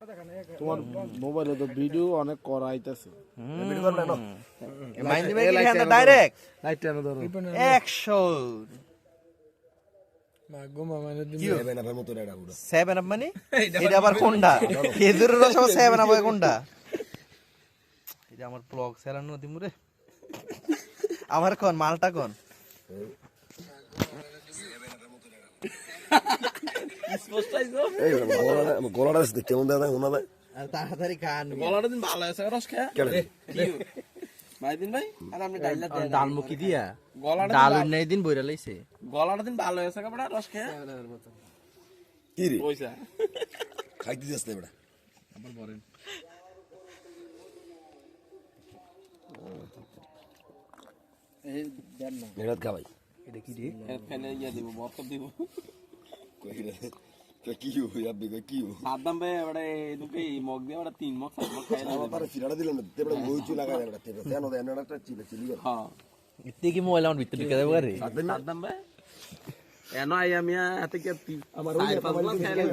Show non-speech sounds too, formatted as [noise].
তোমার মোবাইলে তো ভিডিও অনেক করা আইতাছে মাইন্ড দিবে কি হ্যাঁ ডাইরেক্ট লাইট টানো ধরো। অ্যাকশন সেভেন আপ মানে [laughs] এটা আবার কোনটা? খেজুরের রস আবার সেভেন আপ কোনটা? [laughs] এটা আমার ব্লগ সেরানো দিমুরে [laughs] আমার কোন মালটা কোন? গলাটা কেমন দাদা ওনা দেয় তাড়াতাড়ি খান। গলাটা দিন ভালো আছে রস খেয়ে। কেন? মাইদিন ভাই আর আপনি ডাইলা ডালমুখি দিয়া? গলাটা ডাল নাই দিন বইরা লাইছে। গলাটা দিন ভালো আছে কাপড়া রস খেয়ে। কি রে? পয়সা খাইতে যাস না বেটা মেরাত খাবাই ফেলে ইয়া দিব বরকত দিব। কইরে কি হই আব্বে সাদ্দাম ভাই এবারে এদুকে মগ দিয়ে এবারে তিন মগ চার মগ খাই দিলাম না তেবড়া দেন একটা চিলে চিলি হ্যাঁ ইতে কি মোবাইল আমার ভিতরে ঢুকে দেবো সাদ্দাম ভাই এনো আই আমি হাতে কে আমার পাঁচ গ্লাস খাইলে